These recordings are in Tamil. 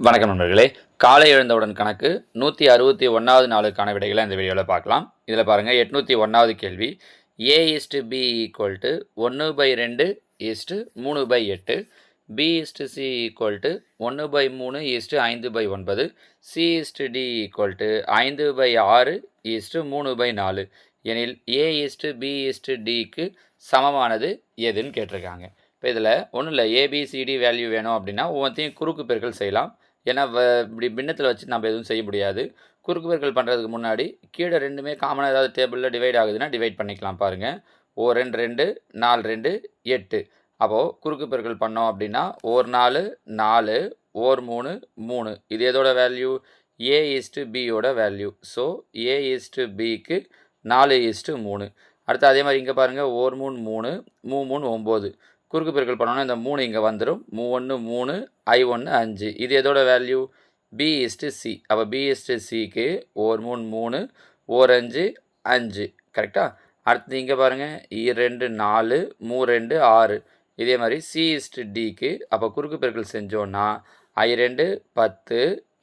வணக்கம் நண்பர்களே. காலை எழுந்தவுடன் கணக்கு நூற்றி அறுபத்தி ஒன்றாவது நாளுக்கான விடைகளை இந்த வீடியோவில் பார்க்கலாம். இதில் பாருங்கள் எட்நூற்றி ஒன்றாவது கேள்வி. A is to B equal to ஒன்று பை ரெண்டு ஈஸ்ட்டு மூணு பை எட்டு. B is to C equal to ஒன்று பை மூணு ஈஸ்ட்டு ஐந்து பை ஒன்பது. C is to D equal to ஐந்து பை ஆறு ஈஸ்ட்டு மூணு பை நாலு. எனில் A is to B is to டிக்கு சமமானது எதுன்னு கேட்டிருக்காங்க. இப்போ இதில் ஒன்றும் இல்லை ஏபிசிடி வேல்யூ வேணும் அப்படின்னா ஒவ்வொன்றையும் குறுக்கு பெருக்கல் செய்யலாம். ஏன்னா வ- இப்படி பின்னத்தில் வச்சு நம்ம எதுவும் செய்ய முடியாது. குறுக்கு பெருக்கல் பண்ணுறதுக்கு முன்னாடி கீழே ரெண்டுமே காமனாக ஏதாவது டேபிளில் டிவைட் ஆகுதுன்னா டிவைட் பண்ணிக்கலாம் பாருங்கள் ஓ ரெண்டு ரெண்டு நாலு ரெண்டு எட்டு. அப்போது குறுக்கு பெருக்கல் பண்ணோம் அப்படின்னா ஒரு நாலு நாலு ஓர் மூணு மூணு. இது எதோட வேல்யூ ஏ இஸ்டு பியோட value so A is to பிக்கு நாலு இஸ்டு மூணு. அடுத்து அதே மாதிரி இங்கே பாருங்கள் ஓர் மூணு மூணு மூ மூணு ஒம்பது. குறுக்கு பெருக்கல் பண்ணோன்னா இந்த மூணு இங்கே வந்துடும் மூ ஒன்று மூணு ஐ ஒன்று அஞ்சு. இது எதோட value B is to C அப்போ பி இஸ்டு சிக்கு ஓர் மூணு மூணு ஓர் அஞ்சு அஞ்சு. கரெக்டாக அடுத்து இங்கே பாருங்கள் இ ரெண்டு நாலு மூ ரெண்டு ஆறு. இதே மாதிரி சி இஸ்டு டிக்கு அப்போ குறுக்கு பெருக்கல் செஞ்சோன்னா ஐ ரெண்டு பத்து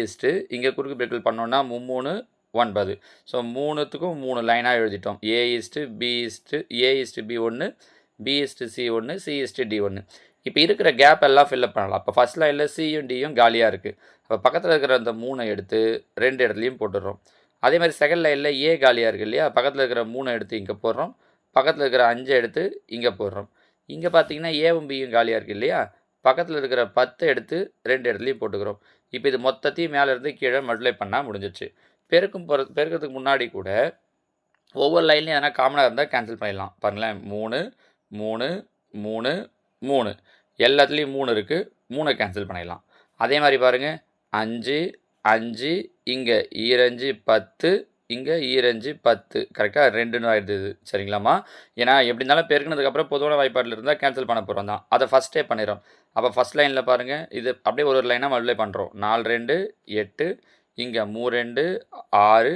ஈஸ்ட்டு இங்கே குறுக்கு பெருக்கல் பண்ணோன்னா மும்மூணு ஒன்பது. ஸோ மூணுத்துக்கும் மூணு லைனாக எழுதிட்டோம். A is to B is to A is to B ஒன்று பிஎஸ்டி சி ஒன்று சிஎஸ்டி டி ஒன்று இப்போ இருக்கிற கேப் எல்லாம் ஃபில்அப் பண்ணலாம். அப்போ ஃபஸ்ட் லைனில் சியும் டியும் காலியாக இருக்குது அப்போ பக்கத்தில் இருக்கிற அந்த மூணை எடுத்து ரெண்டு இடத்துலையும் போட்டுடுறோம். அதே மாதிரி செகண்ட் லைனில் ஏ காலியாக இருக்குது இல்லையா? பக்கத்தில் இருக்கிற மூணை எடுத்து இங்கே போடுறோம். பக்கத்தில் இருக்கிற அஞ்சை எடுத்து இங்கே போடுறோம். இங்கே பார்த்தீங்கன்னா ஏவும் பியும் காலியாக இருக்குது இல்லையா? பக்கத்தில் இருக்கிற பத்தை எடுத்து ரெண்டு இடத்துலையும் போட்டுக்கிறோம். இப்போ இது மொத்தத்தையும் மேலேருந்து கீழே மல்டிப்ளை பண்ணால் முடிஞ்சிச்சு பெருக்கும் போகிற பெருக்கிறதுக்கு முன்னாடி கூட ஒவ்வொரு லைன்லையும் எதனா காமனாக இருந்தால் கேன்சல் பண்ணிடலாம். பாருங்களேன். மூணு மூணு மூணு மூணு. எல்லாத்துலேயும் மூணு இருக்குது மூணை கேன்சல் பண்ணிடலாம். அதே மாதிரி பாருங்கள் அஞ்சு அஞ்சு இங்கே ஈரஞ்சு பத்து இங்கே ஈரஞ்சு பத்து. கரெக்டாக ரெண்டுன்னு ஆயிடுது சரிங்களாம்மா? ஏன்னா எப்படி இருந்தாலும் பெருக்கினதுக்கப்புறம் பொதுவான வாய்ப்பாட்டில் இருந்தால் கேன்சல் பண்ண போகிறோம் தான். அதை ஃபஸ்ட்டே பண்ணிடுறோம். அப்போ ஃபஸ்ட் லைனில் பாருங்கள் இது அப்படியே ஒரு ஒரு லைனாக மல்டிப்ளை பண்ணுறோம் நாலு ரெண்டு எட்டு இங்கே மூ ரெண்டு ஆறு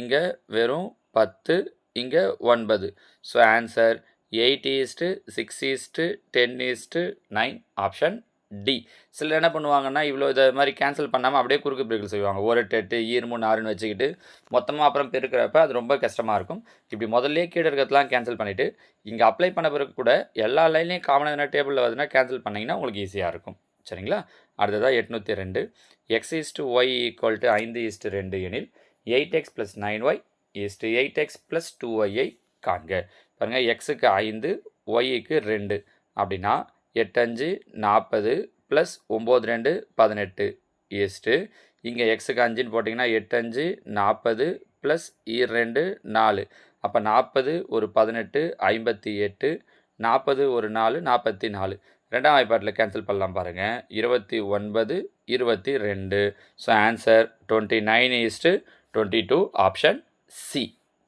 இங்கே வெறும் பத்து இங்கே ஒன்பது. So answer eight is to six is to ten is to nine option D. சிலர் என்ன பண்ணுவாங்கன்னா இவ்வளோ இதை மாதிரி கேன்சல் பண்ணாமல் அப்படியே குறுக்கு பிரிக்கல் செய்வாங்க. ஒரு எட்டு எட்டு ஈர் மூணு ஆறுன்னு வச்சுக்கிட்டு மொத்தமாக அப்புறம் பெருக்கிறப்ப அது ரொம்ப கஷ்டமாக இருக்கும். இப்படி முதல்ல கீழே இருக்கிறதுலாம் கேன்சல் பண்ணிவிட்டு இங்கே அப்ளை பண்ண பிறகு கூட எல்லா லைன்லேயும் காமனாக எதனா டேபிளில் வருதுன்னா கேன்சல் பண்ணிங்கன்னா உங்களுக்கு ஈஸியாக இருக்கும். சரிங்களா? அடுத்ததாக எட்நூற்றி ரெண்டு. X is to Y equal to ஐந்து ஈஸ்ட்டு ரெண்டு எனில் eight X plus nine Y is to eight X plus two ஒய்யை காண்க. பாருங்கள் எக்ஸுக்கு ஐந்து ஒய்க்கு ரெண்டு. அப்படின்னா எட்டஞ்சு நாற்பது ப்ளஸ் ஒம்பது ரெண்டு பதினெட்டு. ஈஸ்ட்டு இங்கே எக்ஸுக்கு அஞ்சுன்னு போட்டிங்கன்னா எட்டஞ்சு நாற்பது ப்ளஸ் ஈர் ரெண்டு நாலு. அப்போ நாற்பது ஒரு பதினெட்டு ஐம்பத்தி எட்டு. நாற்பது ஒரு நாலு நாற்பத்தி நாலு. ரெண்டாம் வாய்ப்பாட்டில் கேன்சல் பண்ணலாம் பாருங்கள் இருபத்தி ஒன்பது இருபத்தி ரெண்டு. So answer twenty nine is to twenty two option C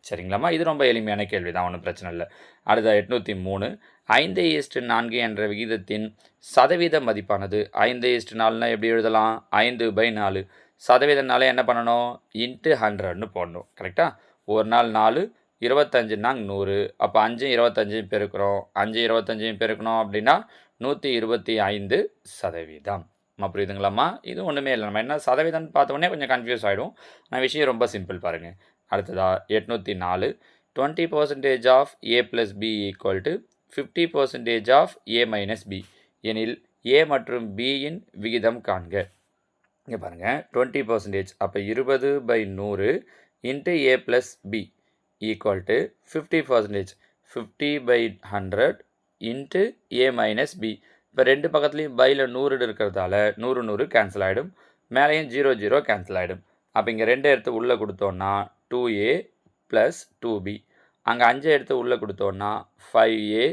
சரிங்களாம்மா? இது ரொம்ப எளிமையான கேள்வி தான் ஒன்றும் பிரச்சனை இல்லை. அடுத்த எட்நூற்றி மூணு. ஐந்து ஈஸ்ட் நான்கு என்ற விகிதத்தின் சதவீத மதிப்பானது. ஐந்து ஈஸ்ட் நாலுனா எப்படி எழுதலாம்? ஐந்து பை நாலு. சதவீதம்னாலே என்ன பண்ணணும்? இன்ட்டு ஹண்ட்ரட்னு போடணும். கரெக்டாக ஒரு நாள் நாலு இருபத்தஞ்சுனாங்க நூறு. அப்போ அஞ்சு இருபத்தஞ்சையும் பெருக்கிறோம். அஞ்சு இருபத்தஞ்சையும் பெருக்கணும் அப்படின்னா நூற்றி இருபத்தி ஐந்து சதவீதம். அம்மா புரியுதுங்களாம்மா? இது ஒன்றுமே இல்லை. நம்ம என்ன சதவீதம்னு பார்த்தோன்னே கொஞ்சம் கன்ஃபியூஸ் ஆகிடும் நான் விஷயம் ரொம்ப சிம்பிள் பாருங்கள் அடுத்ததா எட்நூற்றி நாலு. Twenty percentage of A plus B equal to fifty percentage of A minus B எனில் ஏ மற்றும் பியின் விகிதம் காண்க. இங்கே பாருங்கள் டுவெண்ட்டி பர்சன்டேஜ் அப்போ இருபது பை நூறு into A plus B equal to fifty percentage fifty by hundred into A minus B இப்போ ரெண்டு பக்கத்துலேயும் பையில் நூறு இருக்கிறதால நூறு நூறு கேன்சல் ஆகிடும் மேலேயும் ஜீரோ ஜீரோ கேன்சல் ஆகிடும் அப்போ இங்கே ரெண்டு எடுத்து உள்ளே கொடுத்தோன்னா two A plus two B அங்கே அஞ்சை எடுத்து உள்ளே கொடுத்தோன்னா five A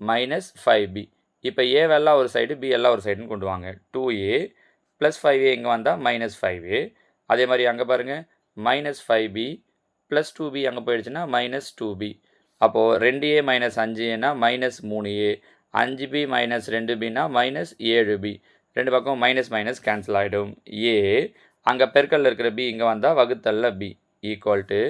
minus five B இப்போ ஏ எல்லாம் ஒரு சைடு பி எல்லாம் ஒரு சைடுன்னு கொண்டு வாங்க. Two A plus five A இங்கே வந்தால் மைனஸ் ஃபைவ் ஏ அதே மாதிரி அங்கே பாருங்கள் minus five B plus two B அங்கே போயிடுச்சுன்னா மைனஸ் டூ பி அப்போது ரெண்டு ஏ மைனஸ் அஞ்சு ஏன்னா மைனஸ் மூணு ஏ அஞ்சு பி மைனஸ் ரெண்டு பின்னா மைனஸ் ஏழு பி ரெண்டு பக்கம் மைனஸ் மைனஸ் கேன்சல் ஆகிடும் ஏ அங்கே பெருக்கல்ல இருக்கிற பி இங்கே வந்தால் வகுத்தல்ல பி ஈக்குவல் டு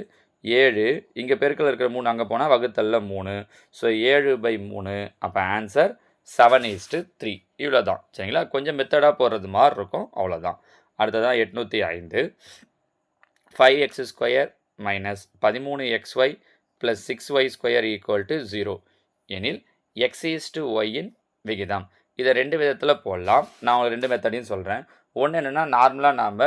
ஏழு. இங்கே பெருக்கில் இருக்கிற மூணு அங்கே போனால் வகுத்தல்ல மூணு. ஸோ ஏழு பை மூணு. அப்போ ஆன்சர் செவன் ஈஸ்ட்டு த்ரீ இவ்வளோ தான் சரிங்களா? கொஞ்சம் மெத்தடாக போடுறது மாதிரி இருக்கும். அவ்வளோதான் அடுத்ததான் எட்நூற்றி ஐந்து. ஃபைவ் எக்ஸ் ஸ்கொயர் மைனஸ் பதிமூணு X Y plus six Y square equal to zero எனில் எக்ஸ் ஈஸ் ஒய்யின் விகிதம். இதை ரெண்டு விதத்தில் போடலாம். நான் உங்களுக்கு ரெண்டு மெத்தடையும் சொல்கிறேன் ஒன்று என்னென்னா நார்மலாக நாம்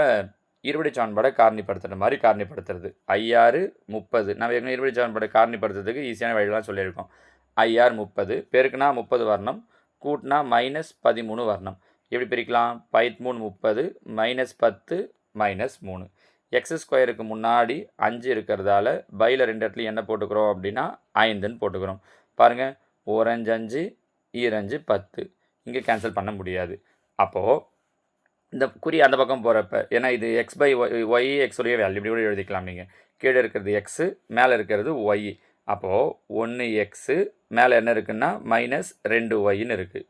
இருபடி சமன்பாடை காரணிப்படுத்துகிற மாதிரி காரணிப்படுத்துறது. ஐஆறு முப்பது. நம்ம ஏற்கனவே இருபடி சமன்பாடை காரணிப்படுத்துறதுக்கு ஈஸியான வழியெல்லாம் சொல்லியிருக்கோம். ஐஆர் முப்பது. பெருக்குனா முப்பது வரணும். கூட்டினா மைனஸ் பதிமூணு வரணும். எப்படி பிரிக்கலாம்? பதிமூணு முப்பது மைனஸ் பத்து மைனஸ் மூணு. எக்ஸ் ஸ்கொயருக்கு முன்னாடி அஞ்சு இருக்கிறதால பையில் ரெண்டு இடத்துல என்ன போட்டுக்கிறோம் அப்படின்னா ஐந்துன்னு போட்டுக்கிறோம். பாருங்கள் ஓரஞ்சு அஞ்சு ஈரஞ்சு பத்து. இங்கே கேன்சல் பண்ண முடியாது. அப்போது இந்த குறி அந்த பக்கம் போகிறப்ப ஏன்னா இது X by Y Y X value இப்படி கூட எழுதிக்கலாம் நீங்கள் கீழே இருக்கிறது எக்ஸு மேலே இருக்கிறது ஒய் அப்போது ஒன்று எக்ஸு மேலே என்ன இருக்குன்னா மைனஸ் ரெண்டு ஒய்ன்னு இருக்குது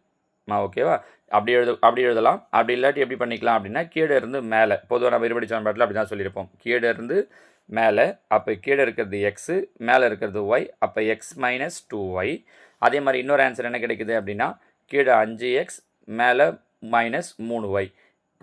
மா ஓகேவா அப்படி எழுத அப்படி எழுதலாம். அப்படி இல்லாட்டி எப்படி பண்ணிக்கலாம் அப்படின்னா கீழே இருந்து மேலே பொதுவாக நம்ம இருபடி சமன்பாட்டில் அப்படி தான் சொல்லியிருப்போம். கீழே இருந்து மேலே அப்போ கீழே இருக்கிறது எக்ஸு மேலே இருக்கிறது ஒய் அப்போ எக்ஸ் மைனஸ் டூ ஒய் அதே மாதிரி இன்னொரு ஆன்சர் என்ன கிடைக்குது அப்படின்னா கீழே அஞ்சு எக்ஸ் மேலே மைனஸ் மூணு ஒய்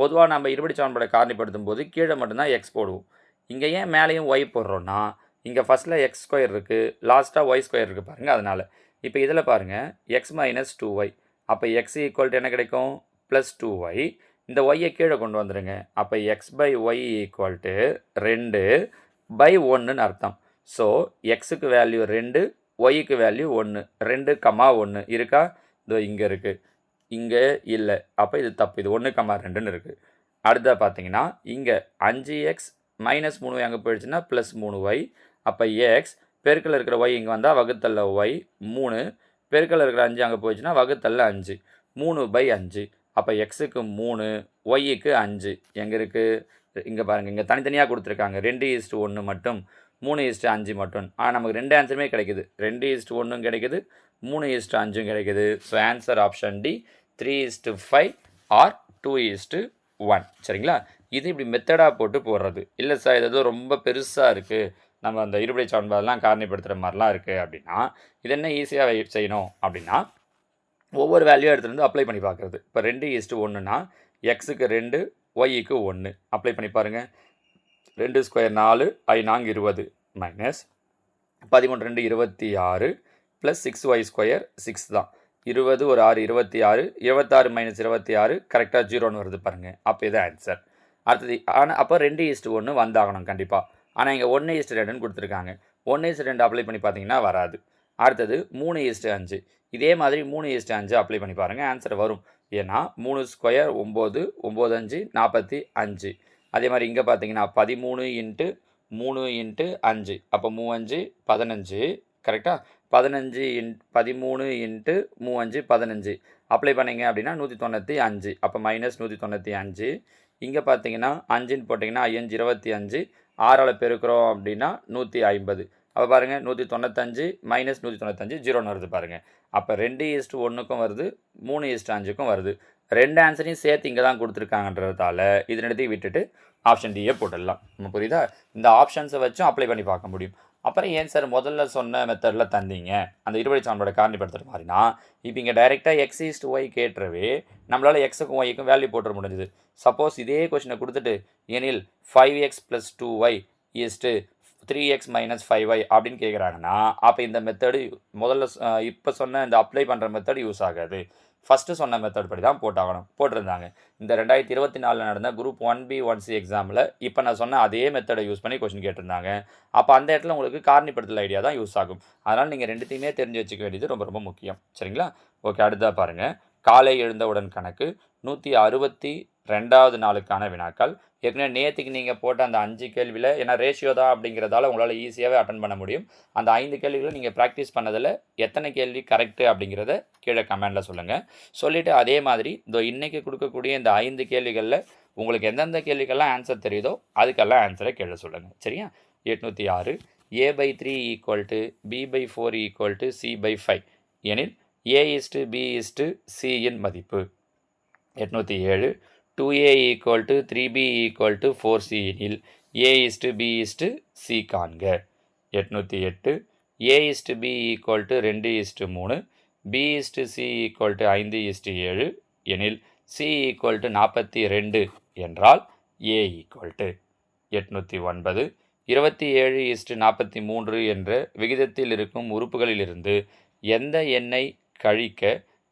பொதுவாக நம்ம இருபடி சமன்பாடை காரணிப்படுத்தும் போது கீழே மட்டும்தான் எக்ஸ் போடுவோம். இங்கே ஏன் மேலேயும் ஒய் போடுறோன்னா இங்கே ஃபஸ்ட்டில் எக்ஸ் ஸ்கொயர் இருக்குது லாஸ்ட்டாக ஒய் ஸ்கொயர் இருக்குது பாருங்கள் அதனால். இப்போ இதில் பாருங்கள் எக்ஸ் மைனஸ் டூ ஒய் அப்போ எக்ஸ் ஈக்குவல் என்ன கிடைக்கும்? ப்ளஸ் டூ ஒய் இந்த ஒய்யை கீழே கொண்டு வந்துடுங்க அப்போ X by Y equal to ரெண்டு பை ஒன்றுன்னு அர்த்தம். ஸோ எக்ஸுக்கு வேல்யூ ரெண்டு ஒய்க்கு வேல்யூ ஒன்று ரெண்டு கமா ஒன்று இருக்கா? இதோ இங்கே இருக்குது இங்கே இல்லை. அப்போ இது தப்பு. இது ஒன்று கமா ரெண்டுன்னு இருக்குது அடுத்தது பார்த்தீங்கன்னா இங்கே அஞ்சு எக்ஸ் மைனஸ் மூணு ஒய் அங்கே போயிடுச்சுன்னா ப்ளஸ் மூணு ஒய் அப்போ எக்ஸ் பெருக்கில் இருக்கிற ஒய் இங்கே வந்தால் வகுத்தல்ல ஒய் மூணு. பெருக்கில் இருக்கிற அஞ்சு அங்கே போயிடுச்சுன்னா வகுத்தல்ல அஞ்சு. மூணு பை அஞ்சு. அப்போ எக்ஸுக்கு மூணு ஒய்க்கு அஞ்சு. எங்கே இருக்குது இங்கே பாருங்கள் இங்கே தனித்தனியாக கொடுத்துருக்காங்க. ரெண்டு ஈஸ்ட்டு ஒன்று மட்டும். மூணு ஈஸ்ட்டு அஞ்சு மட்டும். ஆனால் நமக்கு ரெண்டு ஆன்சருமே கிடைக்குது. ரெண்டு ஈஸ்ட்டு ஒன்றும் கிடைக்குது. மூணு ஈஸ்ட்டு அஞ்சும் கிடைக்குது. So answer option D three is to five or two is to one சரிங்களா? இது இப்படி மெத்தடாக போட்டு போடுறது. இல்லை சார் இது ஏதோ ரொம்ப பெருசாக இருக்குது நம்ம அந்த இருபடி சமன்பாடெல்லாம் காரணிப்படுத்துகிற மாதிரிலாம் இருக்குது அப்படின்னா இது என்ன ஈஸியாக செய்யணும் அப்படின்னா ஒவ்வொரு வேல்யூ எடுத்துகிட்டு வந்து அப்ளை பண்ணி பார்க்குறது. இப்போ ரெண்டு ஈஸ்ட்டு ஒன்றுனா எக்ஸுக்கு ரெண்டு ஒய்க்கு ஒன்று அப்ளை பண்ணி பாருங்கள் ரெண்டு ஸ்கொயர் நாலு ஐ நான்கு இருபது மைனஸ் பதிமூணு ரெண்டு இருபத்தி ஆறு plus six Y square six தான். இருபது ஒரு ஆறு இருபத்தி ஆறு இருபத்தாறு மைனஸ் இருபத்தி ஆறு கரெக்டாக ஜீரோன்னு வருது பாருங்கள் அப்போ இது ஆன்சர் அடுத்தது ஆனால் அப்போ ரெண்டு ஈஸ்ட்டு ஒன்று வந்தாகணும் கண்டிப்பாக ஆனால் இங்கே ஒன்று ஈஸ்ட் ரெண்டுன்னு கொடுத்துருக்காங்க. ஒன்று ஈஸ்ட் ரெண்டு அப்ளை பண்ணி பார்த்தீங்கன்னா வராது. அடுத்தது மூணு ஈஸ்ட் அஞ்சு. இதே மாதிரி மூணு ஈஸ்ட் அஞ்சு அப்ளை பண்ணி பாருங்கள் ஆன்சர் வரும். ஏன்னா மூணு ஸ்கொயர் ஒம்பது ஒம்பது அஞ்சு நாற்பத்தி அஞ்சு. அதே மாதிரி இங்கே பார்த்தீங்கன்னா பதிமூணு இன்ட்டு மூணு இன்ட்டு அஞ்சு. அப்போ மூவஞ்சு பதினஞ்சு கரெக்டாக பதினஞ்சு இன் பதிமூணு இன்ட்டு மூவஞ்சு பதினஞ்சு. அப்ளை பண்ணிங்க அப்படின்னா நூற்றி தொண்ணூற்றி அஞ்சு. அப்போ மைனஸ் நூற்றி தொண்ணூற்றி அஞ்சு. இங்கே பார்த்தீங்கன்னா அஞ்சுன்னு போட்டிங்கன்னா ஐயஞ்சு இருபத்தி அஞ்சு. ஆறால் பெருக்கிறோம் அப்படின்னா நூற்றி ஐம்பது. அப்போ பாருங்கள் நூற்றி தொண்ணூத்தஞ்சு மைனஸ் நூற்றி தொண்ணூத்தஞ்சு ஜீரோன்னு வருது பாருங்கள் அப்போ ரெண்டு ஈஸ்ட்டு ஒன்றுக்கும் வருது மூணு ஈஸ்ட்டு அஞ்சுக்கும் வருது. ரெண்டு ஆன்சரையும் சேர்த்து இங்கே தான் கொடுத்துருக்காங்கன்றதால இதனிடத்தையும் விட்டுட்டு ஆப்ஷன் டியே போட்டுடலாம். நம்ம புரியுதா? இந்த ஆப்ஷன்ஸை வச்சும் அப்ளை பண்ணி பார்க்க முடியும். அப்புறம் ஏன் சார் முதல்ல சொன்ன மெத்தடில் தந்தீங்க? அந்த இருபடி சான்றோட காரணிப்படுத்துகிற மாதிரினா இப்போ இங்கே டைரெக்டாக எக்ஸ் ஈஸ்ட் ஒய் கேட்டுறவே நம்மளால் எக்ஸுக்கும் ஒய்க்கும் வேல்யூ போட்டுற முடிஞ்சுது. சப்போஸ் இதே கொஷினை கொடுத்துட்டு எனில் five X plus two Y is to three X minus five Y அப்படின்னு கேட்குறாங்கன்னா அப்போ இந்த மெத்தடு முதல்ல இப்போ சொன்ன இந்த அப்ளை பண்ணுற மெத்தடு யூஸ் ஆகாது. ஃபஸ்ட்டு சொன்ன மெத்தட் படி தான் போட்டாகணும். போட்டிருந்தாங்க. இந்த ரெண்டாயிரத்தி இருபத்தி நாலில் நடந்த group one B one C எக்ஸாமில் இப்போ நான் சொன்ன அதே மெத்தடை யூஸ் பண்ணி கொஸ்டின் கேட்டிருந்தாங்க. அப்போ அந்த இடத்துல உங்களுக்கு காரணிப்படுத்தல் ஐடியா தான் யூஸ் ஆகும். அதனால் நீங்கள் ரெண்டுத்தையுமே தெரிஞ்சு வச்சுக்க வேண்டியது ரொம்ப ரொம்ப முக்கியம். சரிங்களா? ஓகே அடுத்ததாக பாருங்கள் காலை எழுந்தவுடன் கணக்கு நூற்றி அறுபத்தி ரெண்டாவது நாளுக்கான வினாக்கள். ஏற்கனவே நேற்றுக்கு நீங்கள் போட்ட அந்த அஞ்சு கேள்வியில் ஏன்னா ரேஷியோ தான் அப்படிங்கிறதால உங்களால் ஈஸியாகவே அட்டன் பண்ண முடியும். அந்த ஐந்து கேள்விகளும் நீங்கள் ப்ராக்டிஸ் பண்ணதில் எத்தனை கேள்வி கரெக்டு அப்படிங்கிறத கீழே கமெண்டில் சொல்லுங்கள் சொல்லிவிட்டு அதே மாதிரி இந்த இன்றைக்கி கொடுக்கக்கூடிய இந்த ஐந்து கேள்விகளில் உங்களுக்கு எந்தெந்த கேள்விக்கெல்லாம் ஆன்சர் தெரியுதோ அதுக்கெல்லாம் ஆன்சரை கீழே சொல்லுங்கள் சரியா? எட்நூற்றி ஆறு A by three equal to B by four equal to C by five எனில் A is to B is to சியின் மதிப்பு. எட்நூற்றி ஏழு. Two A equal to three B equal to four C எனில் A is to B is to C காண்க. எட்நூற்றி எட்டு. A is to B equal to ரெண்டு இஸ்டு மூணு. B is to C equal to ஐந்து இஸ்டு ஏழு எனில் சி ஈக்குவல் டு நாற்பத்தி ரெண்டு என்றால் ஏ ஈக்குவல் டு எட்நூற்றி ஒன்பது. இருபத்தி ஏழு இஸ்டு நாற்பத்தி மூன்று என்ற விகிதத்தில் இருக்கும் உறுப்புகளிலிருந்து எந்த எண்ணை கழிக்க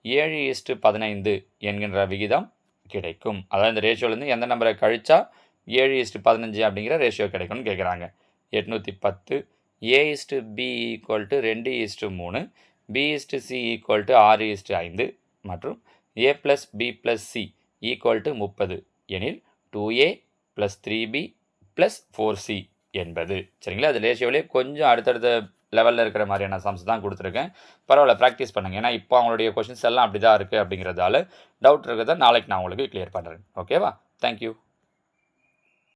ஏழு இஸ்டு பதினைந்து என்கின்ற விகிதம் கிடைக்கும். அதாவது இந்த ரேஷியோலேருந்து எந்த நம்பரை கழித்தா ஏழு இஸ்டு பதினஞ்சு அப்படிங்கிற ரேஷியோ கிடைக்கும்னு கேட்குறாங்க எட்நூற்றி பத்து A is to B equal to ரெண்டு இஸ்டு மூணு B is to C equal to ஆறு இஸ்டு ஐந்து மற்றும் A plus B plus C equal to முப்பது எனில் two A plus three B plus four C என்பது. சரிங்களா? அது ரேஷியோவிலே கொஞ்சம் அடுத்தடுத்த லெவலில் இருக்கிற மாதிரியான சம்ஸ் தான் கொடுத்துருக்கேன். பரவாயில்ல ப்ராக்டிஸ் பண்ணுங்கள் ஏன்னா இப்போ அவங்களுடைய கொஷின்ஸ் எல்லாம் அப்படி தான் இருக்குது அப்படிங்கிறதால டவுட் இருக்கிறத நாளைக்கு நான் உங்களுக்கு கிளியர் பண்ணுறேன் ஓகேவா தேங்க்யூ